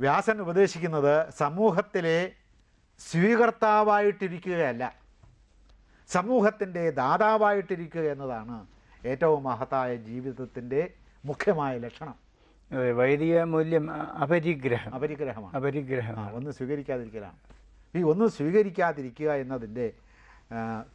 വ്യാസൻ ഉപദേശിക്കുന്നത് സമൂഹത്തിലെ സ്വീകർത്താവായിട്ടിരിക്കുകയല്ല. സമൂഹത്തിന്റെ ദാതാവായിട്ടിരിക്കുക എന്നതാണ് ഏറ്റവും മഹത്തായ ജീവിതത്തിന്റെ മുഖ്യമായ ലക്ഷണം. അതെ വൈദിക മൂല്യം അപരിഗ്രഹം. അപരിഗ്രഹമാണ്. അപരിഗ്രഹം. ഒന്നും സ്വീകരിക്കാതിരിക്കലാണ്. ഈ ഒന്നും സ്വീകരിക്കാതിരിക്കുക എന്നതിന്റെ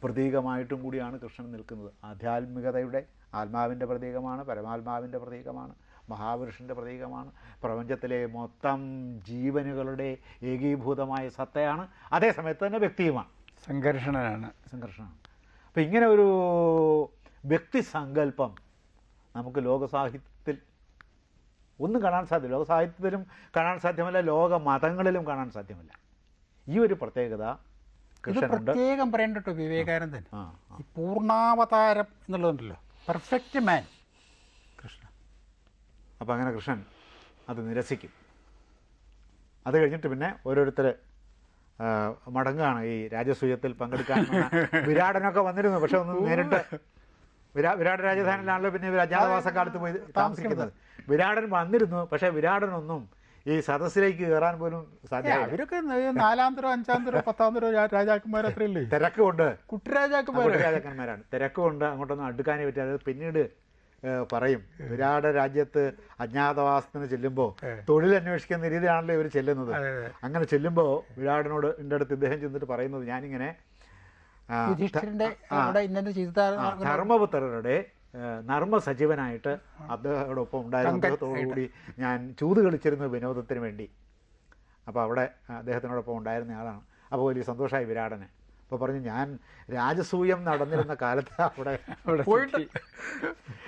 പ്രതീകമായിട്ടും കൂടിയാണ് കൃഷ്ണൻ നിൽക്കുന്നത്. ആധ്യാത്മികതയുടെ ആത്മാവിന്റെ പ്രതീകമാണ് പരമാത്മാവിന്റെ പ്രതീകമാണ്. മഹാപുരുഷന്റെ പ്രതീകമാണ്. പ്രപഞ്ചത്തിലെ മൊത്തം ജീവനുകളുടെ ഏകീഭൂതമായ സത്തയാണ്. അതേസമയത്ത് തന്നെ വ്യക്തിയുമാണ്. സംഘർഷണനാണ്. സംഘർഷണമാണ് അപ്പം ഇങ്ങനെ ഒരു വ്യക്തി സങ്കല്പം നമുക്ക് ലോകസാഹിത്യത്തിൽ ഒന്നും കാണാൻ സാധ്യമല്ല. ലോകസാഹിത്യത്തിലും കാണാൻ സാധ്യമല്ല. ലോക മതങ്ങളിലും കാണാൻ സാധ്യമല്ല. ഈ ഒരു പ്രത്യേകത ഇത് പ്രത്യേകം പറയേണ്ടട്ടോ വിവേകാനന്ദൻ. പൂർണാവതാരം എന്നുള്ളതുണ്ടല്ലോ. പെർഫെക്റ്റ് മാൻ അപ്പോൾ അങ്ങനെ കൃഷ്ണൻ അത് നിരസിക്കും. അത് കഴിഞ്ഞിട്ട് പിന്നെ ഓരോരുത്തർ മടങ്ങുകയാണ് ഈ രാജസൂയത്തിൽ പങ്കെടുക്കാൻ വിരാടനൊക്കെ വന്നിരുന്നു പക്ഷെ ഒന്ന് നേരിട്ട് വിരാ വിരാട് രാജധാനിയിലാണല്ലോ പിന്നെ ഇവർ അജ്ഞാതവാസക്കാലത്ത് പോയി താമസിക്കുന്നത്. വിരാടൻ വന്നിരുന്നു പക്ഷേ വിരാടനൊന്നും ഈ സദസ്സിലേക്ക് കയറാൻ പോലും സാധ്യത അവരൊക്കെ നാലാം തരം അഞ്ചാം തരം പത്താം തരം രാജാക്കന്മാർ അത്രയല്ലേ? തിരക്ക് കൊണ്ട് കുട്ടിരാജാക്കന്മാർ രാജാക്കന്മാരാണ്. തിരക്ക് കൊണ്ട് അങ്ങോട്ടൊന്നും അടുക്കാനേ പറ്റില്ല. പിന്നീട് പറയും. വിരാട രാജ്യത്ത് അജ്ഞാതവാസത്തിന് ചെല്ലുമ്പോൾ തൊഴിൽ അന്വേഷിക്കുന്ന രീതിയിലാണല്ലോ ഇവർ ചെല്ലുന്നത്. അങ്ങനെ ചെല്ലുമ്പോൾ വിരാടിനോട് എന്റെ അടുത്ത് ഇദ്ദേഹം ചെന്നിട്ട് പറയുന്നത് ഞാനിങ്ങനെ ധർമ്മപുത്രരുടെ നർമ്മ സജീവനായിട്ട് അദ്ദേഹത്തോടൊപ്പം ഉണ്ടായിരുന്നതോടു കൂടി ഞാൻ ചൂത് കളിച്ചിരുന്നു വിനോദത്തിന് വേണ്ടി. അപ്പോൾ അവിടെ അദ്ദേഹത്തിനോടൊപ്പം ഉണ്ടായിരുന്ന ആളാണ്. അപ്പോൾ വലിയ സന്തോഷമായി വിരാടന്. അപ്പോൾ പറഞ്ഞു ഞാൻ രാജസൂയം നടന്നിരുന്ന കാലത്ത് അവിടെ പോയിട്ട്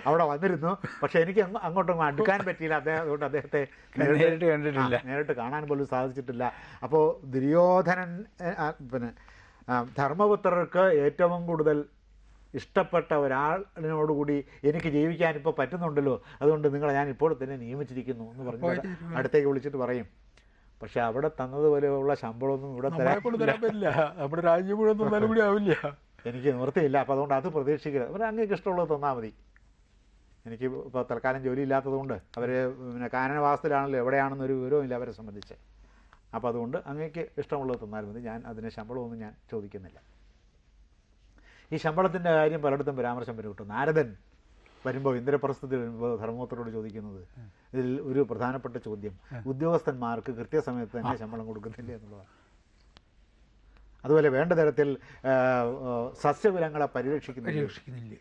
അവിടെ വന്നിരുന്നു. പക്ഷെ എനിക്ക് അങ്ങോട്ടും അടുക്കാൻ പറ്റിയില്ല. അദ്ദേഹം അതുകൊണ്ട് അദ്ദേഹത്തെ നേരിട്ട് കണ്ടിട്ടില്ല. നേരിട്ട് കാണാൻ പോലും സാധിച്ചിട്ടില്ല. അപ്പോൾ ദുര്യോധനൻ പിന്നെ ധർമ്മപുത്രർക്ക് ഏറ്റവും കൂടുതൽ ഇഷ്ടപ്പെട്ട ഒരാളിനോടുകൂടി എനിക്ക് ജീവിക്കാൻ ഇപ്പോൾ പറ്റുന്നുണ്ടല്ലോ. അതുകൊണ്ട് നിങ്ങളെ ഞാൻ ഇപ്പോൾ തന്നെ നിയമിച്ചിരിക്കുന്നു എന്ന് പറഞ്ഞു അടുത്തേക്ക് വിളിച്ചിട്ട് പറയും. പക്ഷെ അവിടെ തന്നതുപോലെയുള്ള ശമ്പളമൊന്നും ഇവിടെ തരാൻ പറ്റില്ല. നമ്മുടെ രാജ്യം മുഴുവൻ തന്നാലും കൂടി ആവില്ല. എനിക്ക് നിവൃത്തിയില്ല. അപ്പോൾ അതുകൊണ്ട് അത് പ്രതീക്ഷിക്കില്ല അവർ അങ്ങേക്ക് ഇഷ്ടമുള്ളത് തന്നാൽ മതി. എനിക്ക് ഇപ്പോൾ തൽക്കാലം ജോലി ഇല്ലാത്തതുകൊണ്ട് അവർ പിന്നെ കാനനവാസത്തിലാണല്ലോ എവിടെയാണെന്നൊരു വിവരവും ഇല്ല അവരെ സംബന്ധിച്ച്. അപ്പോൾ അതുകൊണ്ട് അങ്ങേക്ക് ഇഷ്ടമുള്ളത് തന്നാൽ മതി. ഞാൻ അതിന് ശമ്പളമൊന്നും ഞാൻ ചോദിക്കുന്നില്ല. ഈ ശമ്പളത്തിന്റെ കാര്യം പലയിടത്തും പരാമർശം വരും കിട്ടും. നാരദൻ. വരുമ്പോൾ ഇന്ദ്രപ്രസ്ഥത്തിൽ വരുമ്പോൾ ധർമ്മത്തോട് ചോദിക്കുന്നത്. ഇതിൽ ഒരു പ്രധാനപ്പെട്ട ചോദ്യം. ഉദ്യോഗസ്ഥന്മാർക്ക് കൃത്യസമയത്ത് തന്നെ ശമ്പളം കൊടുക്കുന്നില്ല എന്നുള്ളതാണ്. അതുപോലെ വേണ്ട തരത്തിൽ സസ്യകുലങ്ങളെ പരിരക്ഷിക്കുന്നില്ല? പരിരക്ഷിക്കുന്നില്ല?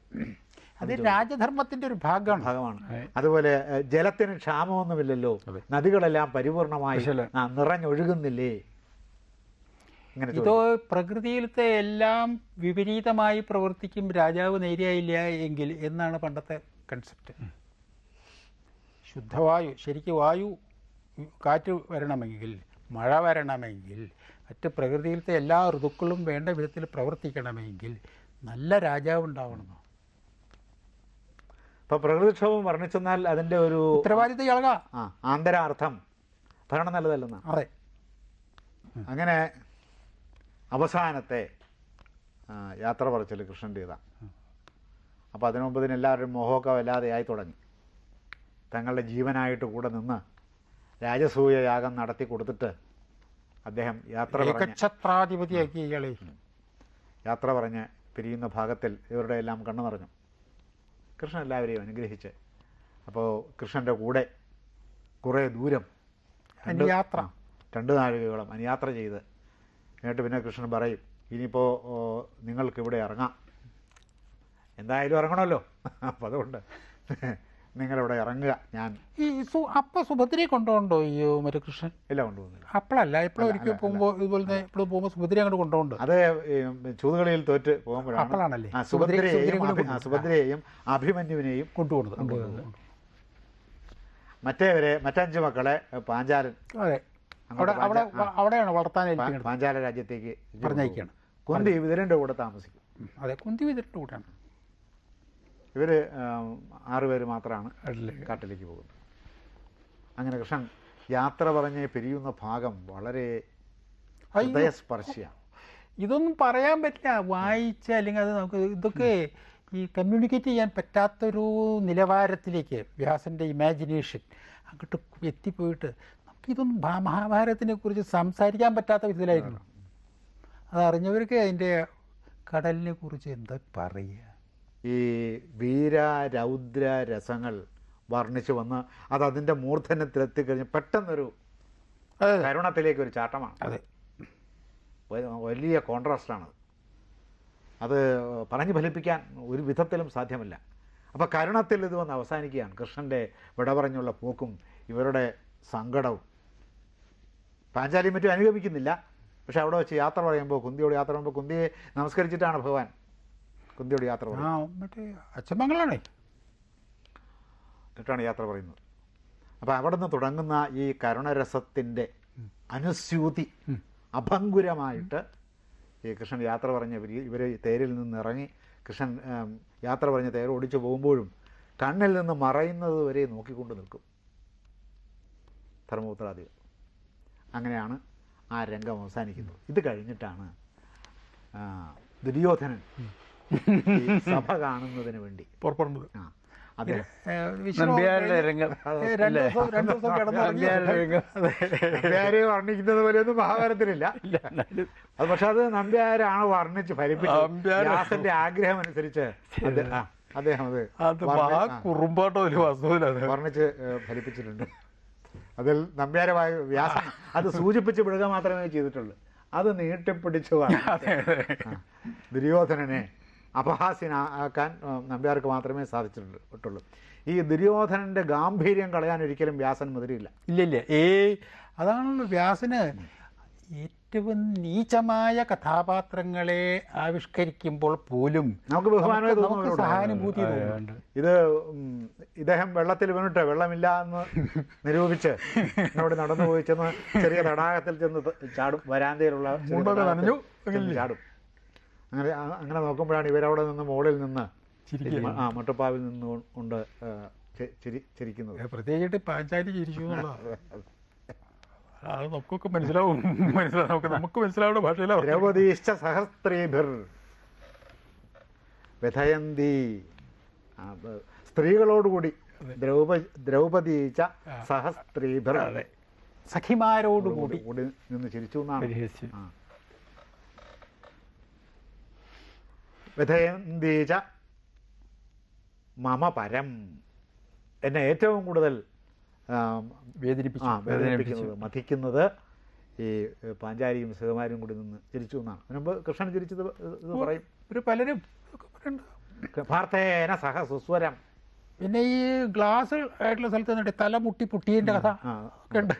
അത് രാജധർമ്മത്തിന്റെ ഒരു ഭാഗമാണ്. ഭാഗമാണ്. അതുപോലെ ജലത്തിന് ക്ഷാമമൊന്നുമില്ലല്ലോ. നദികളെല്ലാം പരിപൂർണമായി നിറഞ്ഞൊഴുകുന്നില്ലേ? ഇങ്ങനെ ഇതോ പ്രകൃതിയിലത്തെ എല്ലാം വിപരീതമായി പ്രവർത്തിക്കും രാജാവ് നേരെയായില്ല എങ്കിൽ എന്നാണ് പണ്ടത്തെ കൺസെപ്റ്റ് ശുദ്ധവായു ശരിക്കും വായു കാറ്റ് വരണമെങ്കിൽ മഴ വരണമെങ്കിൽ മറ്റ് പ്രകൃതിയിലത്തെ എല്ലാ ഋതുക്കളും വേണ്ട വിധത്തിൽ പ്രവർത്തിക്കണമെങ്കിൽ നല്ല രാജാവ് ഉണ്ടാവണം. ഇപ്പൊ പ്രകൃതിക്ഷോഭം വർണിച്ചെന്നാൽ അതിന്റെ ഒരു ഉത്തരവാദിത്ത ഇളക ആന്തരാർത്ഥം. ഭരണം നല്ലതല്ലെന്നാ? അതെ. അങ്ങനെ അവസാനത്തെ യാത്ര പറച്ചിൽ കൃഷ്ണന്റേതാണ് അപ്പോൾ അതിനു മുമ്പ് ഇതിനെല്ലാവരും മോഹമൊക്കെ വല്ലാതെയായി തുടങ്ങി. തങ്ങളുടെ ജീവനായിട്ട് കൂടെ നിന്ന് രാജസൂയ യാഗം നടത്തി കൊടുത്തിട്ട് അദ്ദേഹം യാത്ര പറഞ്ഞ് ഏകഛത്രാധിപതിയാക്കി ഇയാളെ. യാത്ര പറഞ്ഞ് പിരിയുന്ന ഭാഗത്തിൽ ഇവരുടെ എല്ലാം കണ്ണു നിറഞ്ഞു. കൃഷ്ണൻ എല്ലാവരെയും അനുഗ്രഹിച്ച് അപ്പോൾ കൃഷ്ണന്റെ കൂടെ കുറേ ദൂരം രണ്ട് അനുയാത്ര. രണ്ട് നാഴികയോളം അനുയാത്ര ചെയ്ത് എന്നിട്ട് പിന്നെ കൃഷ്ണൻ പറയും ഇനിയിപ്പോൾ നിങ്ങൾക്ക് ഇവിടെ ഇറങ്ങാം. എന്തായാലും ഇറങ്ങണമല്ലോ. അപ്പം അതുകൊണ്ട് നിങ്ങളിവിടെ ഇറങ്ങുക ഞാൻ ഈ സു അപ്പ സുഭദ്രയെ കൊണ്ടുപോകണ്ടോ ഈ മറ്റേ കൃഷ്ണൻ? എല്ലാം കൊണ്ടുപോകുന്നില്ല. അപ്പോഴല്ല എപ്പോഴും ഒരിക്കൽ പോകുമ്പോൾ ഇതുപോലെ തന്നെ എപ്പോഴും പോകുമ്പോൾ സുഭദ്ര അങ്ങോട്ട് കൊണ്ടുപോകുന്നുണ്ട് അത് ചൂതുകളിയിൽ തോറ്റ് പോകുമ്പോഴാണ് അപ്പോഴാണല്ലേ? സുഭദ്രയെ- സുഭദ്രയെയും സുഭദ്രയെ സുഭദ്രയെയും അഭിമന്യുവിനെയും കൊണ്ടുപോകുന്നത്. മറ്റേവരെ മറ്റഞ്ച് മക്കളെ പാഞ്ചാലൻ. അതെ. അവിടെ അവിടെ അവിടെയാണ് വളർത്താൻ പാഞ്ചാല രാജ്യത്തേക്ക് പറഞ്ഞയക്കുകയാണ്. കുന്തി ഇതിരന്റെ കൂടെ താമസിക്കും. അതെ കുന്തി വിതിരിട്ട് കൂടെയാണ്. ഇവർ ആറുപേര് മാത്രമാണ് കാട്ടിലേക്ക് പോകുന്നത്. അങ്ങനെ കൃഷ്ണൻ യാത്ര പറഞ്ഞ് പിരിയുന്ന ഭാഗം വളരെ. ഹൃദയസ്പർശിയാണ്. ഇതൊന്നും പറയാൻ പറ്റില്ല. വായിച്ച അല്ലെങ്കിൽ അത് നമുക്ക് ഇതൊക്കെ ഈ കമ്മ്യൂണിക്കേറ്റ് ചെയ്യാൻ പറ്റാത്തൊരു നിലവാരത്തിലേക്ക് വ്യാസന്റെ ഇമാജിനേഷൻ അങ്ങോട്ട് എത്തിപ്പോയിട്ട് ഇതൊന്നും മഹാഭാരതത്തിനെ കുറിച്ച് സംസാരിക്കാൻ പറ്റാത്ത വിധത്തിലായിരുന്നു. അതറിഞ്ഞവർക്ക് അതിന്റെ കടലിനെ കുറിച്ച് എന്താ പറയുക. ഈ വീര രൗദ്ര രസങ്ങൾ വർണിച്ചു വന്ന് അത് അതിന്റെ മൂർധന്യത്തിലെത്തിക്കഴിഞ്ഞ് പെട്ടെന്നൊരു കരുണത്തിലേക്ക് ഒരു ചാട്ടമാണ്. അതെ. വലിയ കോൺട്രാസ്റ്റാണത്. അത് പറഞ്ഞു ഫലിപ്പിക്കാൻ ഒരു വിധത്തിലും സാധ്യമല്ല. അപ്പോൾ കരുണത്തിൽ ഇത് വന്ന് അവസാനിക്കുകയാണ്. കൃഷ്ണന്റെ വിട പറഞ്ഞുള്ള പോക്കും ഇവരുടെ സങ്കടവും പാഞ്ചാലിയും മറ്റും അനുഗമിക്കുന്നില്ല. പക്ഷെ അവിടെ വെച്ച് യാത്ര പറയുമ്പോൾ കുന്തിയോട് യാത്ര പറയുമ്പോൾ കുന്തിയെ നമസ്കരിച്ചിട്ടാണ് ഭഗവാൻ. കുന്തിയോട് യാത്ര പറയുന്നത്. മറ്റേ അച്ഛമംഗളാണേ എന്നിട്ടാണ് യാത്ര പറയുന്നത്. അപ്പോൾ അവിടെ നിന്ന് തുടങ്ങുന്ന ഈ കരുണരസത്തിന്റെ അനുസ്യൂതി അഭങ്കുരമായിട്ട് ഈ കൃഷ്ണൻ യാത്ര പറഞ്ഞ ഇവർ ഇവർ തേരിൽ നിന്ന് ഇറങ്ങി കൃഷ്ണൻ യാത്ര പറഞ്ഞ തേര് ഓടിച്ചു പോകുമ്പോഴും കണ്ണിൽ നിന്ന് മറയുന്നത് വരെ നോക്കിക്കൊണ്ട് നിൽക്കും. ധർമ്മപുത്രാദികൾ. അങ്ങനെയാണ് ആ രംഗം അവസാനിക്കുന്നത്. ഇത് കഴിഞ്ഞിട്ടാണ് ദുര്യോധനൻ ഈ സഭ കാണുന്നതിന് വേണ്ടി. പുറപ്പെടുന്നത് ആ നമ്പ്യാരെ വർണിക്കുന്നത് പോലെയൊന്നും മഹാഭാരതത്തിലില്ല. അത് പക്ഷെ അത് നമ്പ്യാരാണ് വർണിച്ച് ഫലിപ്പിച്ചത്. ആഗ്രഹം അനുസരിച്ച് അദ്ദേഹം അത് കുറുമ്പാട്ടോ ഒരു വസ്തുവിലാണ്. വർണിച്ച് ഫലിപ്പിച്ചിട്ടുണ്ട്. അതിൽ നമ്പ്യാരമായ വ്യാസം. അത് സൂചിപ്പിച്ച് വിടുക മാത്രമേ ചെയ്തിട്ടുള്ളൂ. അത് നീട്ടിപ്പിടിച്ചു ദുര്യോധനനെ അപഹാസ്യനാക്കാൻ നമ്പ്യാർക്ക് മാത്രമേ സാധിച്ചിട്ടുള്ളൂ ഈ ദുര്യോധനന്റെ ഗാംഭീര്യം കളയാൻ ഒരിക്കലും വ്യാസൻ മുതിരിയില്ല. ഇല്ല ഇല്ല ഏ അതാണല്ലോ വ്യാസന് ഏറ്റവും നീചമായ കഥാപാത്രങ്ങളെ ആവിഷ്കരിക്കുമ്പോൾ പോലും നമുക്ക് സഹാനുഭൂതി ഇത് ഇദ്ദേഹം വെള്ളത്തിൽ വീണിട്ട് വെള്ളമില്ല എന്ന് നിരൂപിച്ച് അവിടെ നടന്നു പോയി ചെന്ന് ചെറിയ തടാകത്തിൽ ചെന്ന് ചാടും. വരാന്തയിലുള്ള നനഞ്ഞു, ചാടും. അങ്ങനെ അങ്ങനെ നോക്കുമ്പോഴാണ് ഇവരവിടെ നിന്ന് മുകളിൽ നിന്ന്. ആ മട്ടുപ്പാവിൽ നിന്നുകൊണ്ട് ചിരി ചിരിക്കുന്നത്. പ്രത്യേകിച്ചിട്ട് പ്രത്യേകിച്ച് പാഞ്ചാലി ചിരിച്ചു എന്നുള്ളതാണ് അത് നമുക്കൊക്കെ മനസ്സിലാവും. മനസ്സിലാവും. നമുക്ക് നമുക്ക് മനസ്സിലാവുന്ന ഭാഷയിലാണ് ദ്രൗപദീശ്ച സഹസ്ത്രീഭിർ വ്യഥയന്തി സ്ത്രീകളോടുകൂടി. ദ്രൗപ ദ്രൗപദീച്ച സഹസ്ത്രീഭിർ സഖിമാരോടുകൂടി. കൂടി നിന്ന് ചിരിച്ചു എന്നാണ്. വ്യഥയന്തീച്ച മമ പരം എന്നെ ഏറ്റവും കൂടുതൽ വേദനിപ്പിച്ചു വേദനിപ്പിക്കുന്നത് മഥിക്കുന്നത് ഈ പാഞ്ചാരിയും പാഞ്ചാലിയും സുകുമാരും കൂടി നിന്ന് ചിരിച്ചു എന്നാണ്. മുൻപ് കൃഷ്ണൻ ചിരിച്ചത് ഇത് പറയും. ഒരു പലരും. പാർത്ഥേന സഹ സുസ്വരം. പിന്നെ ഈ ഗ്ലാസ് ആയിട്ടുള്ള സ്ഥലത്ത് നിന്നിട്ട് തല മുട്ടി പൊട്ടിയതിന്റെ കഥ ഒക്കെ ഉണ്ട്.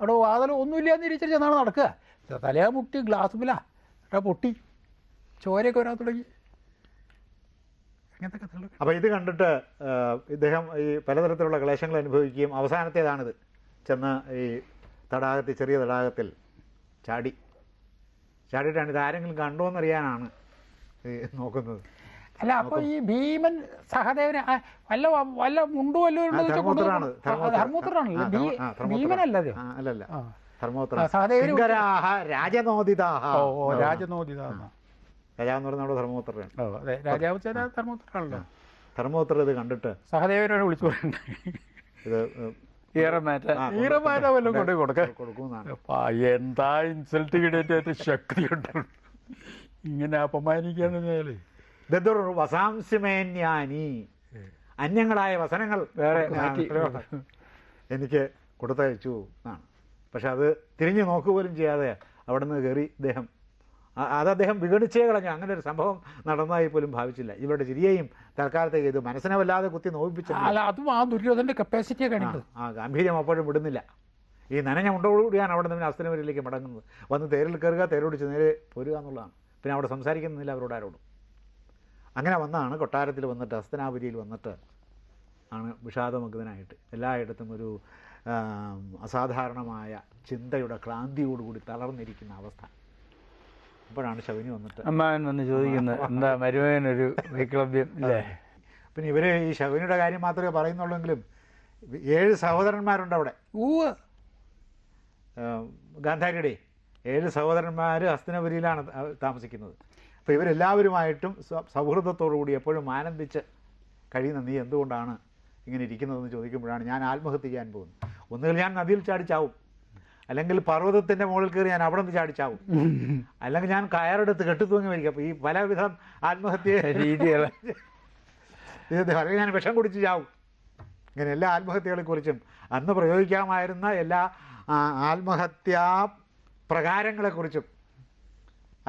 അവിടെ വാതിൽ ഒന്നുമില്ലാന്ന് ഇരിച്ചിട്ട് ചെന്നാണ് നടക്കുക? തലയാ മുട്ടി ഗ്ലാസ് മില്ല പൊട്ടി. ചോരയൊക്കെ വരാൻ തുടങ്ങി. അങ്ങനത്തെ കഥകളൊക്കെ അപ്പോൾ ഇത് കണ്ടിട്ട് ഇദ്ദേഹം ഈ പലതരത്തിലുള്ള ക്ലേശങ്ങൾ അനുഭവിക്കുകയും അവസാനത്തേതാണിത്. ചെന്ന് ഈ തടാകത്തിൽ ചെറിയ തടാകത്തിൽ ചാടി. ചാടിയിട്ടാണ് ഇത് ആരെങ്കിലും കണ്ടോ എന്നറിയാനാണ് നോക്കുന്നത്. അല്ല അപ്പൊ ഈ ഭീമൻ സഹദേവന് വല്ല വല്ല മുണ്ടു വല്ലതും ആ, ഉണ്ടോ എന്ന് ചോദിച്ചാൽ ധർമ്മപുത്രനാണ്. കൊണ്ടുവന്ന് ആ, ധർമ്മപുത്രനാണല്ലോ. ആ, ഭീ- ധർമ്മ- ആ, ധർമ്മപുത്രൻ. ഭീമനല്ല അല്ലല്ല സഹദേവന് രാജനോദിതാഹ. ഓ എന്ന് പറഞ്ഞാൽ നമ്മുടെ ധർമ്മപുത്രൻ ഓ അതെ. രാജാവ് വെച്ചാൽ ധർമ്മപുത്രനാണല്ലോ. ധർമ്മപുത്രർ ഇത് കണ്ടിട്ട് സഹദേവനോട് വിളിച്ചു പറയണ്ട ഇത് ഈറമാറ്റ ഈറമാല വല്ലതും കൊണ്ടു കൊടുക്ക കൊടുക്കുമെന്നാണ്. എന്താ ഇൻസൾട്ട് കിടേറ്റ ശക്തിയുണ്ട്? ഇങ്ങനെ അപമാനിക്കാന്ന് പറഞ്ഞാൽ. ദദുർ അന്യങ്ങളായ വസനങ്ങൾ വേറെ. എനിക്ക് കൊടുത്തയച്ചു എന്നാണ്. പക്ഷെ അത് തിരിഞ്ഞു നോക്കുക പോലും ചെയ്യാതെ അവിടെ നിന്ന് കയറി ഇദ്ദേഹം അത് അദ്ദേഹം വിഗണിച്ചേ കളഞ്ഞു. അങ്ങനെ ഒരു സംഭവം നടന്നതായി പോലും ഭാവിച്ചില്ല. ഇവരുടെ ചിരിയെയും തൽക്കാലത്തേക്ക് ഇത് മനസ്സിനെ വല്ലാതെ കുത്തി നോവിപ്പിച്ചു അല്ല അതും ആ ദുര്യോധന്റെ കപ്പാസിറ്റിയെ ആ ഗാംഭീര്യം അപ്പോഴും വിടുന്നില്ല. ഈ നനഞ്ഞ ഉണ്ടോടുകൂടിയാണ് അവിടെ നിന്ന് അസ്തനവരിലേക്ക് മടങ്ങുന്നത്. വന്ന് തേരിൽ കയറുക തേരോടിച്ച് നേരെ പോരുക എന്നുള്ളതാണ്. പിന്നെ അവിടെ സംസാരിക്കുന്നില്ല അവരോട് ആരോടും. അങ്ങനെ വന്നാണ് കൊട്ടാരത്തിൽ വന്നിട്ട് അസ്തനാപുരിയിൽ വന്നിട്ട് ആണ് വിഷാദമഗ്നായിട്ട് എല്ലായിടത്തും ഒരു അസാധാരണമായ ചിന്തയുടെ ക്ലാന്തിയോടുകൂടി തളർന്നിരിക്കുന്ന അവസ്ഥ. അപ്പോഴാണ് ശബരി വന്നിട്ട്. അമ്മാവൻ വന്ന് ചോദിക്കുന്നത് എന്താ മരുമകനൊരു വൈക്ലഭ്യം അല്ലേ? പിന്നെ ഇവർ ഈ ശബരിയുടെ കാര്യം മാത്രമേ പറയുന്നുള്ളെങ്കിലും ഏഴ് സഹോദരന്മാരുണ്ട് അവിടെ. ഊവ്. ഗാന്ധാരിയുടെ ഏഴ് സഹോദരന്മാർ ഹസ്തനപുരിയിലാണ് താമസിക്കുന്നത്. അപ്പോൾ ഇവരെല്ലാവരുമായിട്ടും സൗഹൃദത്തോടു കൂടി എപ്പോഴും ആനന്ദിച്ച് കഴിയുന്ന നീ എന്തുകൊണ്ടാണ് ഇങ്ങനെ ഇരിക്കുന്നതെന്ന് ചോദിക്കുമ്പോഴാണ് ഞാൻ ആത്മഹത്യ ചെയ്യാൻ പോകുന്നത്. ഒന്നുകിൽ ഞാൻ നദിയിൽ ചാടി ചാവും. അല്ലെങ്കിൽ പർവതത്തിന്റെ മുകളിൽ കയറി ഞാൻ അവിടെ നിന്ന് ചാടിച്ചാവും. അല്ലെങ്കിൽ ഞാൻ കയറെടുത്ത് കെട്ടിത്തൂങ്ങി മരിക്കും. അപ്പോൾ ഈ പലവിധം ആത്മഹത്യ രീതികൾ അല്ലെങ്കിൽ ഞാൻ വിഷം കുടിച്ച് ചാവും. ഇങ്ങനെ എല്ലാ ആത്മഹത്യകളെ കുറിച്ചും അന്ന് പ്രയോഗിക്കാമായിരുന്ന എല്ലാ ആത്മഹത്യാ പ്രകാരങ്ങളെക്കുറിച്ചും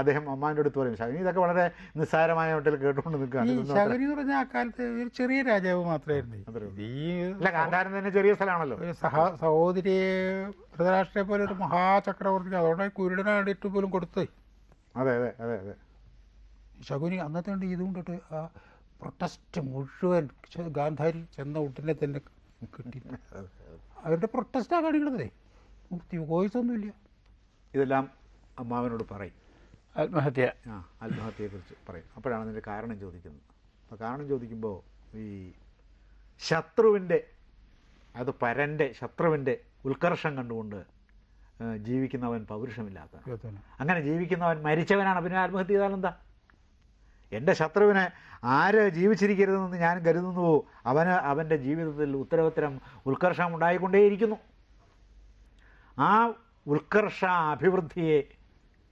അദ്ദേഹം അമ്മാന്റെ അടുത്ത് പറയും ശകുനി ഇതൊക്കെ വളരെ നിസ്സാരമായ ഹോട്ടലിൽ കേട്ടുകൊണ്ട് നിൽക്കുകയാണ്. ശകുനി പറഞ്ഞ പറഞ്ഞാൽ അക്കാലത്ത് ഒരു ചെറിയ രാജാവ് മാത്രമായിരുന്നു. ഈ അല്ല കാന്താരൻ തന്നെ ചെറിയ സ്ഥലമാണല്ലോ. ഒരു സഹ സഹോദരി ധൃതരാഷ്ട്രയെ പോലെ ഒരു മഹാചക്രവർത്തി അതുകൊണ്ട് കുരുടനാടിട്ട് പോലും കൊടുത്ത്. അതെ അതെ അതെ അതെ. ശകുനി അന്നത്തെ കൊണ്ട് ഇതുകൊണ്ടിട്ട് ആ പ്രൊട്ടസ്റ്റ് മുഴുവൻ ഗാന്ധാരി ചെന്ന ഉടനെ തന്നെ കിട്ടി. അവരുടെ പ്രൊട്ടസ്റ്റാണ് കാണിക്കണതേ. മൂർത്തി വോയിസ് ഒന്നുമില്ല ഇതെല്ലാം അമ്മാവനോട് പറയും. ആത്മഹത്യ. ആ ആത്മഹത്യയെക്കുറിച്ച് പറയും. അപ്പോഴാണ് അതിന്റെ കാരണം ചോദിക്കുന്നത്. അപ്പോൾ കാരണം ചോദിക്കുമ്പോൾ ഈ ശത്രുവിന്റെ അത് പരന്റെ ശത്രുവിന്റെ ഉത്കർഷം കണ്ടുകൊണ്ട് ജീവിക്കുന്നവൻ പൗരുഷമില്ലാത്ത അങ്ങനെ ജീവിക്കുന്നവൻ മരിച്ചവനാണ്. പിന്നെ ആത്മഹത്യ ചെയ്താൽ എന്താ? എന്റെ ശത്രുവിനെ ആര് ജീവിച്ചിരിക്കരുതെന്ന് ഞാൻ കരുതുന്നു അവന് അവന്റെ ജീവിതത്തിൽ ഉത്തരവത്തരം ഉത്കർഷം ഉണ്ടായിക്കൊണ്ടേയിരിക്കുന്നു. ആ ഉത്കർഷ അഭിവൃദ്ധിയെ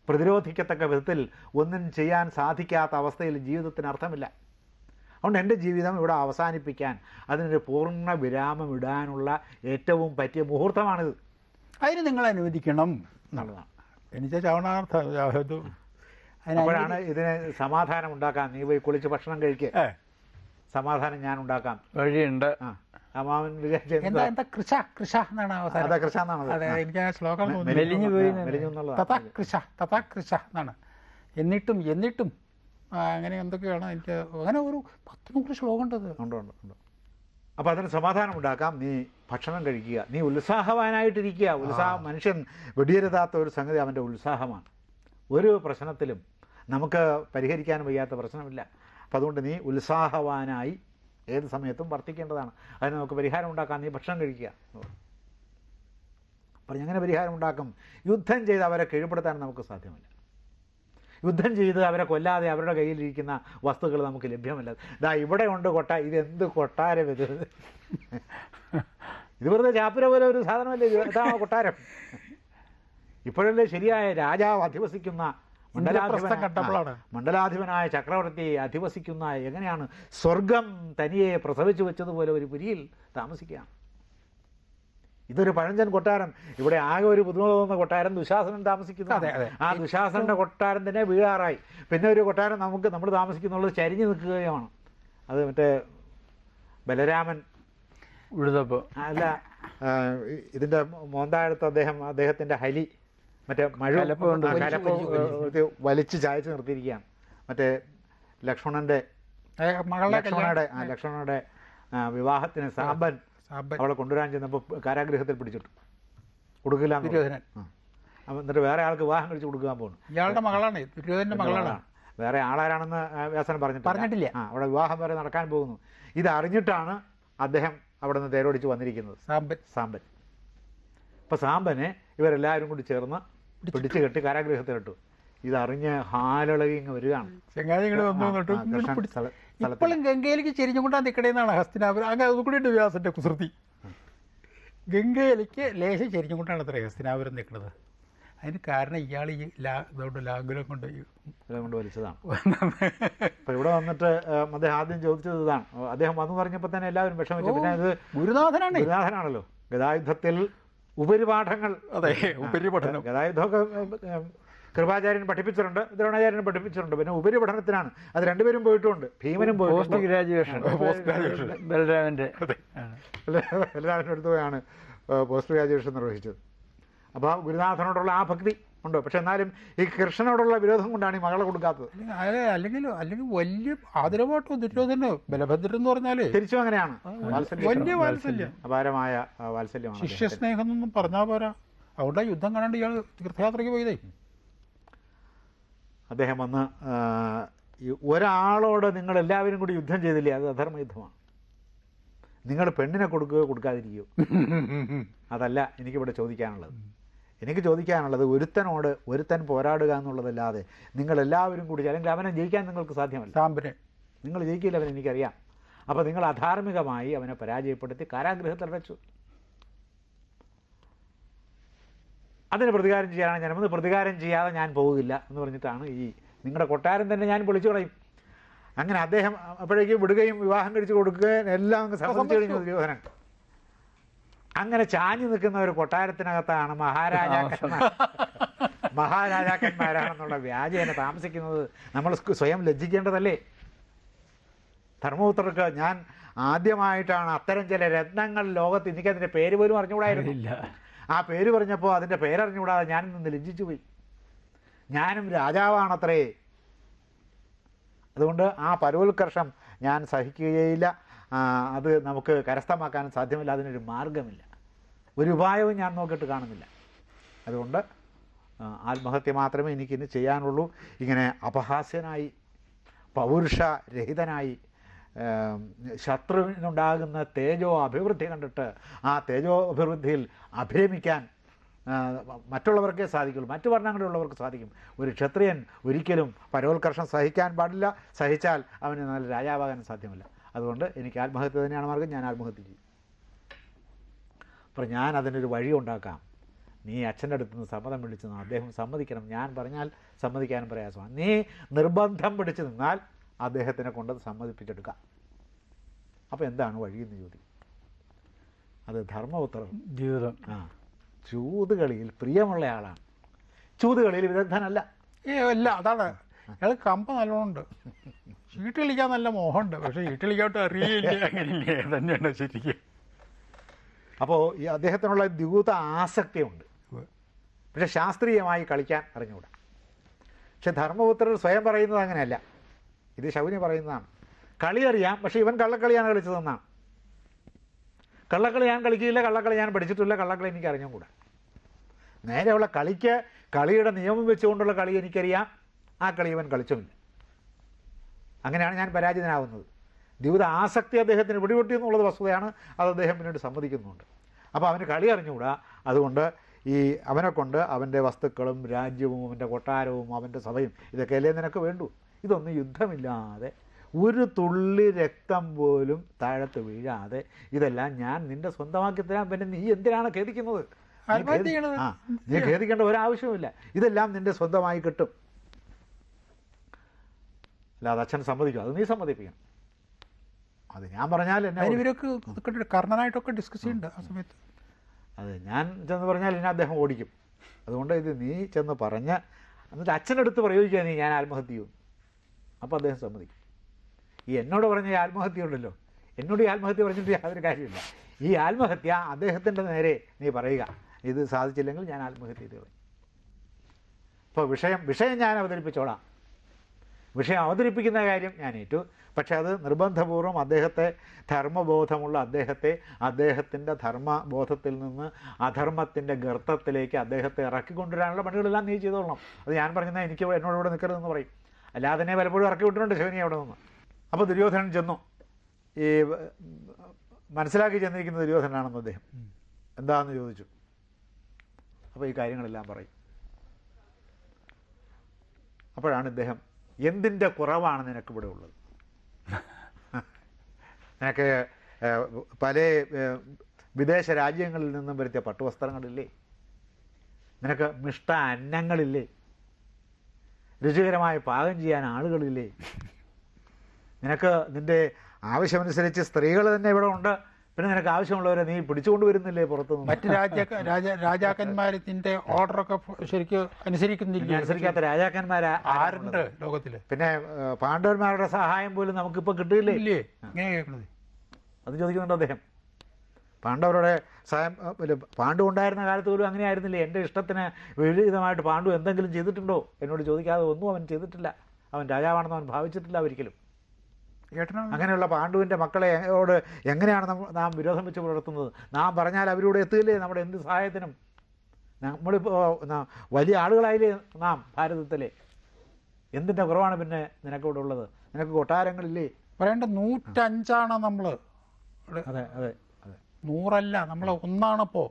പ്രതിരോധിക്കത്തക്ക വിധത്തിൽ ഒന്നും ചെയ്യാൻ സാധിക്കാത്ത അവസ്ഥയിൽ ജീവിതത്തിന് അർത്ഥമില്ല. അതുകൊണ്ട് എന്റെ ജീവിതം ഇവിടെ അവസാനിപ്പിക്കാൻ അതിനൊരു പൂർണ വിരാമം ഇടാനുള്ള ഏറ്റവും പറ്റിയ മുഹൂർത്തമാണിത്. അതിന് നിങ്ങൾ അനുവദിക്കണം എന്നുള്ളതാണ്. എനിക്ക് ചവണാർത്ഥം അപ്പോഴാണ് ഇതിന് സമാധാനം ഉണ്ടാക്കാൻ. നീ പോയി കുളിച്ച് ഭക്ഷണം കഴിക്കുക സമാധാനം ഞാൻ ഉണ്ടാക്കാം. വഴിയുണ്ട്. ആ. അമ്മാവൻ എന്താ എന്താ കൃഷ കൃഷ എന്നാണ് കൃഷ എന്നാണ് അതെ എനിക്ക് ആ ശ്ലോകം തഥാ കൃഷ തഥാ കൃഷ എന്നാണ്. എന്നിട്ടും എന്നിട്ടും അങ്ങനെ എന്തൊക്കെയാണ് എനിക്ക് അങ്ങനെ ഒരു പത്ത് നൂറ് ശ്ലോകം ഉണ്ട് അത്. ഉണ്ട് ഉണ്ട് ഉണ്ട്. അപ്പോൾ അതിന് സമാധാനം ഉണ്ടാക്കാം. നീ ഭക്ഷണം കഴിക്കുക. നീ ഉത്സാഹവാനായിട്ടിരിക്കുക. ഉത്സാഹം മനുഷ്യൻ വെടിയരുതാത്ത ഒരു സംഗതി അവന്റെ ഉത്സാഹമാണ്. ഒരു പ്രശ്നത്തിലും നമുക്ക് പരിഹരിക്കാൻ വയ്യാത്ത പ്രശ്നമില്ല. അപ്പം അതുകൊണ്ട് നീ ഉത്സാഹവാനായി ഏത് സമയത്തും വർത്തിക്കേണ്ടതാണ്. അതിന് നമുക്ക് പരിഹാരം ഉണ്ടാക്കാൻ നീ ഭക്ഷണം കഴിക്കുക പറഞ്ഞു. അങ്ങനെ പരിഹാരം ഉണ്ടാക്കും? യുദ്ധം ചെയ്ത് അവരെ കീഴ്പ്പെടുത്താൻ നമുക്ക് സാധ്യമല്ല. യുദ്ധം ചെയ്ത് അവരെ കൊല്ലാതെ അവരുടെ കയ്യിലിരിക്കുന്ന വസ്തുക്കൾ നമുക്ക് ലഭ്യമല്ല. ഇതാ ഇവിടെ ഉണ്ട് കൊട്ട. ഇതെന്ത് കൊട്ടാരം ഇത്? ഇത് വെറുതെ ചാപ്പുര പോലെ ഒരു സാധനമല്ലേ ഇത്? ഇതാണോ കൊട്ടാരം? ഇപ്പോഴല്ലേ ശരിയായ രാജാവ് അധിവസിക്കുന്ന ഇന്ദ്രപ്രസ്ഥം മണ്ഡലാധിപനായ- കണ്ടപ്പോഴാണ്. മണ്ഡലാധിപനായ ചക്രവർത്തി അധിവസിക്കുന്ന എങ്ങനെയാണ് സ്വർഗം തനിയെ പ്രസവിച്ചു വെച്ചതുപോലെ ഒരു പുരിയിൽ താമസിക്കുകയാണ്. ഇതൊരു പഴഞ്ചൻ കൊട്ടാരം. ഇവിടെ ആകെ ഒരു പുതുമ തോന്നുന്ന കൊട്ടാരം ദുശാസനൻ താമസിക്കുന്നു. ആ ദുശാസനന്റെ കൊട്ടാരം തന്നെ വീഴാറായി. പിന്നെ ഒരു കൊട്ടാരം നമുക്ക് നമ്മൾ താമസിക്കുന്നുള്ളത് ചരിഞ്ഞു നിൽക്കുകയാണ്. അത് മറ്റേ ബലരാമൻ ഉഴുതപ്പ്. അല്ല ഇതിന്റെ ഇതിന്റെ മോന്താഴത്ത് അദ്ദേഹം അദ്ദേഹത്തിന്റെ ഹലി. മറ്റേ മഴ വലിച്ചു ചായച്ച് നിർത്തിയിരിക്കുകയാണ്. മറ്റേ ലക്ഷ്മണന്റെ ലക്ഷ്മണയുടെ ലക്ഷ്മണയുടെ വിവാഹത്തിന് സാമ്പൻ അവളെ കൊണ്ടുവരാൻ ചെന്നപ്പോൾ കാരാഗ്രഹത്തിൽ പിടിച്ചിട്ടു. കൊടുക്കില്ല പറഞ്ഞു. ദുര്യോധനൻ എന്നിട്ട് വേറെ ആൾക്ക് വിവാഹം കഴിച്ച് കൊടുക്കാൻ പോകുന്നു ഇയാളുടെ മകളാണ്. ദുര്യോധന്റെ മകളാണ്. വേറെ ആളാരാണെന്ന് വ്യാസൻ പറഞ്ഞിട്ടില്ല. പറഞ്ഞിട്ടില്ല. ആ അവിടെ വിവാഹം വരെ നടക്കാൻ പോകുന്നു. ഇത് അറിഞ്ഞിട്ടാണ് അദ്ദേഹം അവിടെ നിന്ന് തേരോടിച്ച് വന്നിരിക്കുന്നത്. സാമ്പൻ. സാമ്പൻ. അപ്പോൾ സാമ്പനെ ഇവരെല്ലാവരും കൂടി ചേർന്ന് പിടിച്ചു കെട്ടി. കാരാഗ്രഹത്തിലിട്ടു. ഇതറിഞ്ഞ് ഹാലളകി ഇങ്ങ് വരികയാണ്. ചെങ്ങാതി ഇങ്ങോട്ട് വന്നു ഇപ്പോഴും ഗംഗയിലേക്ക് ചെരിഞ്ഞുകൊണ്ടാണ് നിൽക്കണേന്നാണ് ഹസ്തിനാപുരം. അങ്ങനെ അതുകൂടി ഉണ്ട് വ്യാസന്റെ കുസൃതി. ഗംഗയിലേക്ക് ലേശം ചെരിഞ്ഞുകൊണ്ടാണ് അത്ര ഹസ്തിനാപുരം നിൽക്കുന്നത് അതിന് കാരണം ഇയാൾ ഈ ലാ ഇതുകൊണ്ട് ലാഗുലം കൊണ്ട് കൊണ്ട് വലിച്ചതാണ്. അപ്പം ഇവിടെ വന്നിട്ട് അദ്ദേഹം ആദ്യം ചോദിച്ചത് ഇതാണ്. അദ്ദേഹം വന്നു പറഞ്ഞപ്പോൾ തന്നെ എല്ലാവരും വിഷമിച്ചു. പിന്നെ ഇത് ഗുരുനാഥനാണ്. ഗുരുനാഥനാണല്ലോ. ഗതായുദ്ധത്തിൽ ഉപരിപാഠങ്ങൾ അതെ ഉപരിപഠനം. ഗതാഗതമൊക്കെ കൃപാചാര്യൻ പഠിപ്പിച്ചിട്ടുണ്ട് ദ്രോണാചാര്യൻ പഠിപ്പിച്ചിട്ടുണ്ട് പിന്നെ ഉപരിപഠനത്തിനാണ്. അത് രണ്ടുപേരും പോയിട്ടുണ്ട് ഭീമനും പോസ്റ്റ് പോയിട്ടുണ്ട് ഗ്രാജുവേഷൻ പോസ്റ്റ് ഗ്രാജുവേഷൻ. ബലരാമന്റെ ആണ്. എല്ലാവരും അടുത്ത് പോയാണ് പോസ്റ്റ് ഗ്രാജുവേഷൻ നിർവഹിച്ചത്. അപ്പോൾ ഗുരുനാഥനോടുള്ള ആ ഭക്തി ഉണ്ട്? പക്ഷെ എന്നാലും ഈ കൃഷ്ണനോടുള്ള വിരോധം കൊണ്ടാണ് ഈ മകളെ കൊടുക്കാത്തത്. അല്ലെങ്കിൽ അല്ലെങ്കിൽ അല്ലെങ്കിൽ വലിയ ആദരവാട്ടോ ദുര്യോധന ബലഭദ്രൻ എന്ന് പറഞ്ഞാൽ തിരിച്ചും അങ്ങനെയാണ്. വലിയ വാത്സല്യം. അപാരമായ വാത്സല്യമാണ്. ശിഷ്യസ്നേഹം എന്നൊന്നും പറഞ്ഞാൽ പോരാ. അവിടെ യുദ്ധം കാണാണ്ട് ഇയാൾ തീർത്ഥയാത്രയ്ക്ക് പോയതേ. അദ്ദേഹം വന്ന് ഒരാളോട് നിങ്ങൾ എല്ലാവരും കൂടി യുദ്ധം ചെയ്തില്ലേ? അത് അധർമ്മ യുദ്ധമാണ്. നിങ്ങൾ പെണ്ണിനെ കൊടുക്കുകയോ കൊടുക്കാതിരിക്കുകയോ. അതല്ല എനിക്കിവിടെ ചോദിക്കാനുള്ളത്. എനിക്ക് ചോദിക്കാനുള്ളത് ഒരുത്തനോട് ഒരുത്തൻ പോരാടുക എന്നുള്ളതല്ലാതെ നിങ്ങൾ എല്ലാവരും കൂടി അല്ലെങ്കിൽ അവനെ ജയിക്കാൻ നിങ്ങൾക്ക് സാധ്യമല്ല. സാമ്പനെ നിങ്ങൾ ജയിക്കില്ല അവൻ എനിക്കറിയാം. അപ്പോൾ നിങ്ങൾ അധാർമികമായി അവനെ പരാജയപ്പെടുത്തി കാരാഗ്രഹത്തിൽ അടച്ചു അതിന് പ്രതികാരം ചെയ്യാനാണ് ഞാൻ പ്രതികാരം ചെയ്യാതെ ഞാൻ പോകില്ല എന്ന് പറഞ്ഞിട്ടാണ് ഈ നിങ്ങളുടെ കൊട്ടാരം തന്നെ ഞാൻ പൊളിച്ചു കളയും. അങ്ങനെ അദ്ദേഹം അപ്പോഴേക്കും വിടുകയും വിവാഹം കഴിച്ചു കൊടുക്കുകയും എല്ലാം സമ്മതിച്ചു കഴിഞ്ഞു ദുര്യോധനൻ അങ്ങനെ ചാഞ്ഞു നിൽക്കുന്ന ഒരു കൊട്ടാരത്തിനകത്താണ് മഹാരാജാക്കന്മാർ. മഹാരാജാക്കന്മാരാണെന്നുള്ള വ്യാജേന താമസിക്കുന്നത് നമ്മൾ സ്വയം ലജ്ജിക്കേണ്ടതല്ലേ? ധർമ്മപുത്രർക്ക് ഞാൻ ആദ്യമായിട്ടാണ് അത്തരം ചില രത്നങ്ങൾ ലോകത്ത് എനിക്കതിന്റെ പേര് പോലും അറിഞ്ഞുകൂടായിരുന്നു. ഇല്ല ആ പേര് പറഞ്ഞപ്പോൾ അതിന്റെ പേരറിഞ്ഞുകൂടാതെ ഞാൻ നിന്ന് ലജ്ജിച്ചു പോയി. ഞാനും രാജാവാണത്രേ. അതുകൊണ്ട് ആ പരോത്കർഷം ഞാൻ സഹിക്കുകയില്ല. അത് നമുക്ക് കരസ്ഥമാക്കാൻ സാധ്യമല്ല അതിനൊരു മാർഗമില്ല ഒരു ഉപായവും ഞാൻ നോക്കിയിട്ട് കാണുന്നില്ല. അതുകൊണ്ട് ആത്മഹത്യ മാത്രമേ എനിക്കിന്ന് ചെയ്യാനുള്ളൂ. ഇങ്ങനെ അപഹാസ്യനായി പൗരുഷരഹിതനായി രഹിതനായി ശത്രുവിനുണ്ടാകുന്ന തേജോ അഭിവൃദ്ധി കണ്ടിട്ട് ആ തേജോ അഭിവൃദ്ധിയിൽ അഭിരമിക്കാൻ മറ്റുള്ളവർക്കേ സാധിക്കുള്ളൂ. മറ്റു വർണങ്ങളിലുള്ളവർക്ക് സാധിക്കും. ഒരു ക്ഷത്രിയൻ ഒരിക്കലും പരോത്കർഷം സഹിക്കാൻ പാടില്ല. സഹിച്ചാൽ അവന് നല്ല രാജാവാകാൻ സാധ്യമല്ല. അതുകൊണ്ട് എനിക്ക് ആത്മഹത്യ തന്നെയാണ് മാർഗം ഞാൻ ആത്മഹത്യ ചെയ്യും. അപ്പം ഞാൻ അതിനൊരു വഴി ഉണ്ടാക്കാം. നീ അച്ഛന്റെ അടുത്ത് നിന്ന് സമ്മതം പിടിച്ചു നിന്നാൽ അദ്ദേഹം സമ്മതിക്കണം. ഞാൻ പറഞ്ഞാൽ സമ്മതിക്കാനും പ്രയാസമാണ്. നീ നിർബന്ധം പിടിച്ചു നിന്നാൽ അദ്ദേഹത്തിനെ കൊണ്ട് സമ്മതിപ്പിച്ചെടുക്കാം. അപ്പോൾ എന്താണ് വഴിയെന്ന് ചോദിക്കും. അത് ധർമ്മപുത്രം ജീവിതം. ആ. ചൂതുകളിയിൽ പ്രിയമുള്ള ആളാണ്. ചൂതുകളിയിൽ വിദഗ്ധനല്ല. ഏ അല്ല അതാണ്. അയാൾ കമ്പ നല്ലോണമുണ്ട് ചീട്ട് കളിക്കാൻ നല്ല മോഹമുണ്ട്. പക്ഷേ ചീട്ട് കളിക്കാട്ട് അറിയില്ല അങ്ങനെയില്ലേ തന്നെയാണ് ശരിക്കും. അപ്പോൾ ഈ അദ്ദേഹത്തിനുള്ള ദ്യൂത ആസക്തിയുണ്ട്. പക്ഷെ ശാസ്ത്രീയമായി കളിക്കാൻ അറിഞ്ഞുകൂടാ. പക്ഷെ ധർമ്മപുത്രർ സ്വയം പറയുന്നത് അങ്ങനെയല്ല. ഇത് ശൗനി പറയുന്നതാണ്. കളി അറിയാം പക്ഷെ ഇവൻ കള്ളക്കളിയാണ് കളിച്ചതെന്നാണ്. കള്ളക്കളി ഞാൻ കളിക്കില്ല കള്ളക്കളി ഞാൻ പഠിച്ചിട്ടില്ല കള്ളക്കളി എനിക്ക് അറിഞ്ഞും കൂടെ നേരെയുള്ള കളിക്ക് കളിയുടെ നിയമം വെച്ചുകൊണ്ടുള്ള കളി എനിക്കറിയാം. ആ കളി ഇവൻ കളിച്ചുമില്ല. അങ്ങനെയാണ് ഞാൻ പരാജിതനാവുന്നത്. ദ്യൂത ആസക്തി അദ്ദേഹത്തിന് പിടിപെട്ടി എന്നുള്ളത് വസ്തുതയാണ് അത് അദ്ദേഹം പിന്നീട് സമ്മതിക്കുന്നുണ്ട്. അപ്പോൾ അവന് കളി അറിഞ്ഞുകൂടാ? അതുകൊണ്ട് ഈ അവനെ കൊണ്ട് അവന്റെ വസ്തുക്കളും രാജ്യവും അവന്റെ കൊട്ടാരവും അവന്റെ സഭയും ഇതൊക്കെ അല്ലേ നിനക്ക് വേണ്ടു? ഇതൊന്നും യുദ്ധമില്ലാതെ ഒരു തുള്ളി രക്തം പോലും താഴത്ത് വീഴാതെ ഇതെല്ലാം ഞാൻ നിന്റെ സ്വന്തമാക്കി തരാൻ പിന്നെ നീ എന്തിനാണ് ഖേദിക്കുന്നത്. ആ നീ ഖേദിക്കേണ്ട ഒരാവശ്യവുമില്ല. ഇതെല്ലാം നിന്റെ സ്വന്തമായി കിട്ടും. അല്ലാതെ അച്ഛൻ സമ്മതിക്കും. അത് നീ സമ്മതിപ്പിക്കണം. അത് ഞാൻ പറഞ്ഞാൽ എന്നെ ഇവരൊക്കെ കർണനായിട്ടൊക്കെ ഡിസ്കസ് ചെയ്യുന്നുണ്ട് ആ സമയത്ത്. അത് ഞാൻ ചെന്ന് പറഞ്ഞാൽ എന്നെ അദ്ദേഹം ഓടിക്കും. അതുകൊണ്ട് ഇത് നീ ചെന്ന് പറഞ്ഞ എന്നിട്ട് അച്ഛനടുത്ത് പ്രയോഗിക്കുക നീ ഞാൻ ആത്മഹത്യ ചെയ്യും. അപ്പോൾ അദ്ദേഹം സമ്മതിക്കും. ഈ എന്നോട് പറഞ്ഞ ഈ ആത്മഹത്യ ഉണ്ടല്ലോ. എന്നോട് ഈ ആത്മഹത്യ പറഞ്ഞിട്ട് യാതൊരു കാര്യമില്ല ഈ ആത്മഹത്യ അദ്ദേഹത്തിന്റെ നേരെ നീ പറയുക. ഇത് സാധിച്ചില്ലെങ്കിൽ ഞാൻ ആത്മഹത്യ ചെയ്ത് കളയും അപ്പോൾ വിഷയം വിഷയം ഞാൻ അവതരിപ്പിച്ചോളാം. വിഷയം അവതരിപ്പിക്കുന്ന കാര്യം ഞാൻ ഏറ്റു. പക്ഷേ അത് നിർബന്ധപൂർവം അദ്ദേഹത്തെ ധർമ്മബോധമുള്ള അദ്ദേഹത്തെ അദ്ദേഹത്തിന്റെ ധർമ്മബോധത്തിൽ നിന്ന് അധർമ്മത്തിന്റെ ഗർത്തത്തിലേക്ക് അദ്ദേഹത്തെ ഇറക്കി ഇറക്കിക്കൊണ്ടുവരാനുള്ള പണികളെല്ലാം നീ ചെയ്തോളണം. അത് ഞാൻ പറഞ്ഞാൽ എനിക്ക് എന്നോട് ഇവിടെ നിൽക്കരുതെന്ന് പറയും. അല്ലാതെ തന്നെ പലപ്പോഴും ഇറക്കി വിട്ടിട്ടുണ്ട് ശിവനി അവിടെ നിന്ന്. അപ്പോൾ ദുര്യോധനൻ ചെന്നു. ഈ മനസ്സിലാക്കി ചെന്നിരിക്കുന്ന ദുര്യോധനാണെന്ന് അദ്ദേഹം. എന്താണെന്ന് ചോദിച്ചു. അപ്പോൾ ഈ കാര്യങ്ങളെല്ലാം പറയും. അപ്പോഴാണ് ഇദ്ദേഹം എന്തിന്റെ കുറവാണ് നിനക്കിവിടെ ഉള്ളത്? നിനക്ക് പല വിദേശ രാജ്യങ്ങളിൽ നിന്നും വരുത്തിയ പട്ടുവസ്ത്രങ്ങളില്ലേ? നിനക്ക് മിഷ്ട അന്നങ്ങളില്ലേ? രുചികരമായി പാകം ചെയ്യാൻ ആളുകളില്ലേ? നിനക്ക് നിന്റെ ആവശ്യമനുസരിച്ച് സ്ത്രീകൾ തന്നെ ഇവിടെ ഉണ്ട്. പിന്നെ നിനക്ക് ആവശ്യമുള്ളവരെ നീ പിടിച്ചുകൊണ്ട് വരുന്നില്ലേ പുറത്തുനിന്ന്? മറ്റ് രാജ രാജ രാജാക്കന്മാർ ഇതിന്റെ ഓർഡറൊക്കെ ശരിക്കും അനുസരിക്കുന്നില്ല? അനുസരിക്കാത്ത രാജാക്കന്മാരാ ആരുണ്ട് ലോകത്തിൽ? പിന്നെ പാണ്ഡവന്മാരുടെ സഹായം പോലും നമുക്കിപ്പോൾ കിട്ടില്ലേ ഇല്ലേ? ഇങ്ങനെ കേൾക്കണത്. അത് ചോദിക്കുന്നുണ്ട് അദ്ദേഹം. പാണ്ഡവരുടെ സഹായം പാണ്ഡു ഉണ്ടായിരുന്ന കാലത്ത് പോലും അങ്ങനെ ആയിരുന്നില്ലേ എന്റെ ഇഷ്ടത്തിന് വിപരീതമായിട്ട് പാണ്ഡു എന്തെങ്കിലും ചെയ്തിട്ടുണ്ടോ? എന്നോട് ചോദിക്കാതെ ഒന്നും അവൻ ചെയ്തിട്ടില്ല. അവൻ രാജാവാണെന്ന് അവൻ ഭാവിച്ചിട്ടില്ല ഒരിക്കലും. അങ്ങനെയുള്ള പാണ്ഡുവിന്റെ മക്കളെ ഓട് എങ്ങനെയാണ് നാം വിരോധം വെച്ച് പുലർത്തുന്നത്? നാം പറഞ്ഞാൽ അവരോട് എത്തുകയില്ലേ നമ്മുടെ എന്ത് സഹായത്തിനും? നമ്മളിപ്പോൾ വലിയ ആളുകളായില്ലേ നാം ഭാരതത്തിലെ? എന്തിന്റെ കുറവാണ് പിന്നെ നിനക്കിവിടെ ഉള്ളത്? നിനക്ക് കൊട്ടാരങ്ങളില്ലേ? പറയേണ്ട നൂറ്റഞ്ചാണ് നമ്മൾ അതെ അതെ അതെ. നൂറല്ല നമ്മൾ ഒന്നാണപ്പോൾ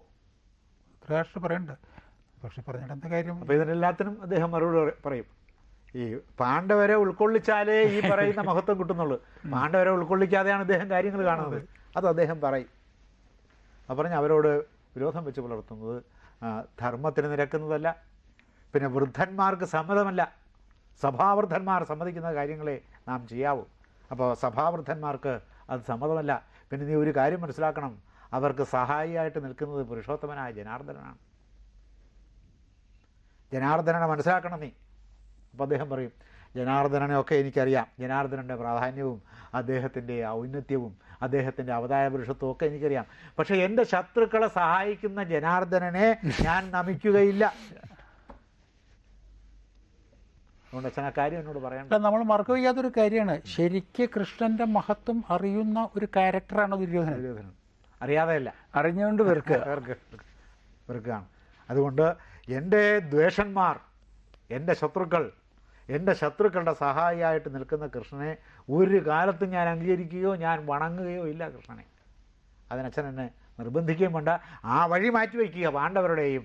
ധൃതരാഷ്ട്ര പറയണ്ട. പക്ഷെ പറഞ്ഞിട്ട് എന്താ കാര്യം? അപ്പോൾ ഇതിനെല്ലാത്തിനും അദ്ദേഹം മറുപടി പറയും. ഈ പാണ്ഡവരെ ഉൾക്കൊള്ളിച്ചാലേ ഈ പറയുന്ന മഹത്വം കിട്ടുന്നുള്ളൂ. പാണ്ഡവരെ ഉൾക്കൊള്ളിക്കാതെയാണ് അദ്ദേഹം കാര്യങ്ങൾ കാണുന്നത്. അത് അദ്ദേഹം പറയും. അത് പറഞ്ഞ് അവരോട് വിരോധം വെച്ച് പുലർത്തുന്നത് ധർമ്മത്തിന് നിരക്കുന്നതല്ല പിന്നെ വൃദ്ധന്മാർക്ക് സമ്മതമല്ല. സഭാവൃദ്ധന്മാർ സമ്മതിക്കുന്ന കാര്യങ്ങളെ നാം ചെയ്യാവൂ. അപ്പോൾ സഭാവൃദ്ധന്മാർക്ക് അത് സമ്മതമല്ല. പിന്നെ നീ ഒരു കാര്യം മനസ്സിലാക്കണം. അവർക്ക് സഹായിയായിട്ട് നിൽക്കുന്നത് പുരുഷോത്തമനായ ജനാർദ്ദനാണ് ജനാർദ്ദനനെ മനസ്സിലാക്കണം നീ. അപ്പോൾ അദ്ദേഹം പറയും ജനാർദ്ദനനെ ഒക്കെ എനിക്കറിയാം. ജനാർദ്ദനന്റെ പ്രാധാന്യവും അദ്ദേഹത്തിന്റെ ഔന്നത്യവും അദ്ദേഹത്തിന്റെ അവതാര പുരുഷത്വവും ഒക്കെ എനിക്കറിയാം. പക്ഷേ എന്റെ ശത്രുക്കളെ സഹായിക്കുന്ന ജനാർദ്ദനനെ ഞാൻ നമിക്കുകയില്ല. അതുകൊണ്ട് അച്ഛൻ ആ കാര്യം എന്നോട് പറയണ്ട. നമ്മൾ മറക്കു വയ്യാത്തൊരു കാര്യമാണ്. ശരിക്ക് കൃഷ്ണന്റെ മഹത്വം അറിയുന്ന ഒരു ക്യാരക്ടറാണ് ദുര്യോധനൻ. ദുര്യോധനൻ. അറിയാതെയല്ല അറിഞ്ഞുകൊണ്ട് വെറുക്കുക. വെറുക്കുകയാണ്. അതുകൊണ്ട് എന്റെ ദ്വേഷന്മാർ എന്റെ ശത്രുക്കൾ എന്റെ ശത്രുക്കളുടെ സഹായിയായിട്ട് നിൽക്കുന്ന കൃഷ്ണനെ ഒരു കാലത്തും ഞാൻ അംഗീകരിക്കുകയോ ഞാൻ വണങ്ങുകയോ ഇല്ല കൃഷ്ണനെ. അതിനച്ഛൻ എന്നെ നിർബന്ധിക്കുകയും വേണ്ട. ആ വഴി മാറ്റി വയ്ക്കുക പാണ്ഡവരുടെയും.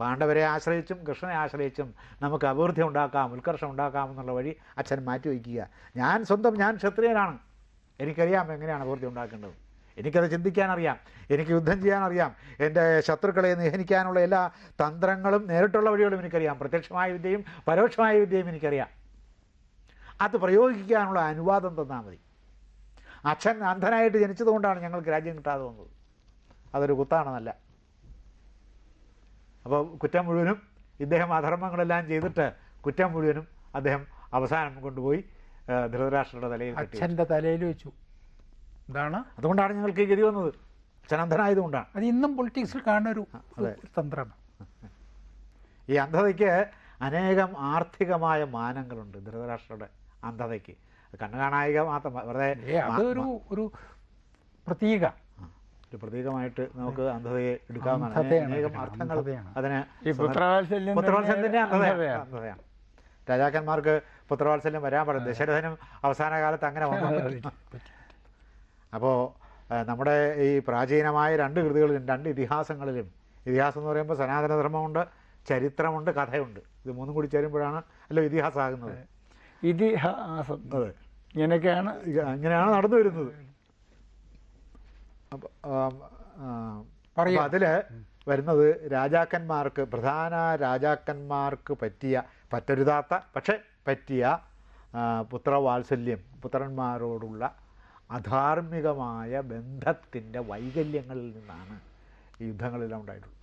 പാണ്ഡവരെ ആശ്രയിച്ചും കൃഷ്ണനെ ആശ്രയിച്ചും നമുക്ക് അഭിവൃദ്ധി ഉണ്ടാക്കാം ഉത്കർഷം ഉണ്ടാക്കാം എന്നുള്ള വഴി അച്ഛൻ മാറ്റി വയ്ക്കുക. ഞാൻ സ്വന്തം ഞാൻ ക്ഷത്രിയനാണ്. എനിക്കറിയാം എങ്ങനെയാണ് അഭിവൃദ്ധി ഉണ്ടാക്കേണ്ടത്. എനിക്കത് ചിന്തിക്കാനറിയാം. എനിക്ക് യുദ്ധം ചെയ്യാൻ അറിയാം എന്റെ ശത്രുക്കളെ നിഹനിക്കാനുള്ള എല്ലാ തന്ത്രങ്ങളും നേരിട്ടുള്ള വഴികളും എനിക്കറിയാം. പ്രത്യക്ഷമായ വിദ്യയും പരോക്ഷമായ വിദ്യയും എനിക്കറിയാം. അത് പ്രയോഗിക്കാനുള്ള അനുവാദം തന്നാൽ മതി. അച്ഛൻ അന്ധനായിട്ട് ജനിച്ചതുകൊണ്ടാണ് ഞങ്ങൾക്ക് രാജ്യം കിട്ടാതെ വന്നത്. അതൊരു കുത്താണെന്നല്ല. അപ്പോൾ കുറ്റം മുഴുവനും ഇദ്ദേഹം അധർമ്മങ്ങളെല്ലാം ചെയ്തിട്ട് കുറ്റം മുഴുവനും അദ്ദേഹം അവസാനം കൊണ്ടുപോയി ധൃതരാഷ്ട്രയുടെ തലയിൽ അച്ഛന്റെ തലയിൽ വെച്ചു. ഇതാണ് അതുകൊണ്ടാണ് ഞങ്ങൾക്ക് ഗതി വന്നത്. അച്ഛൻ അന്ധനായതുകൊണ്ടാണ് അത് ഇന്നും പൊളിറ്റിക്സിൽ കാണുന്ന ഒരു. തന്ത്രമാണ്. ഈ അന്ധതയ്ക്ക് അനേകം ആർത്ഥികമായ മാനങ്ങളുണ്ട് ധൃതരാഷ്ട്രയുടെ അന്ധതയ്ക്ക്. കണ്ണുകാണായിക കണ്ണു കാണായിക മാത്രം വെറുതെ അതൊരു ഒരു പ്രതീക. ഒരു പ്രതീകമായിട്ട് നമുക്ക് അന്ധതയെ എടുക്കാവുന്നതാണ്. അനേകം അർത്ഥങ്ങൾ. അതിന് പുത്രവാത്സല്യത്തിന്റെ അന്ധതയാണ്. രാജാക്കന്മാർക്ക് പുത്രവാത്സല്യം വരാൻ പാടില്ല ദശരഥനും അവസാന കാലത്ത് അങ്ങനെ വന്നു. അപ്പോൾ നമ്മുടെ ഈ പ്രാചീനമായ രണ്ട് കൃതികളിലും രണ്ട് ഇതിഹാസങ്ങളിലും ഇതിഹാസം എന്ന് പറയുമ്പോൾ സനാതനധർമ്മമുണ്ട് ചരിത്രമുണ്ട് കഥയുണ്ട്. ഇത് മൂന്നും കൂടി ചേരുമ്പോഴാണ് അല്ലോ ഇതിഹാസമാകുന്നത്. ഇതിഹാസം. അതെ. ഇങ്ങനെയൊക്കെയാണ് ഇങ്ങനെയാണ് നടന്നു വരുന്നത്. അപ്പോൾ. അതിൽ വരുന്നത് രാജാക്കന്മാർക്ക് പ്രധാന രാജാക്കന്മാർക്ക് പറ്റിയ പറ്റരുതാത്ത പക്ഷേ പറ്റിയ പുത്രവാത്സല്യം പുത്രന്മാരോടുള്ള അധാർമികമായ ബന്ധത്തിന്റെ വൈകല്യങ്ങളിൽ നിന്നാണ് യുദ്ധങ്ങളെല്ലാം ഉണ്ടായിട്ടുള്ളത്.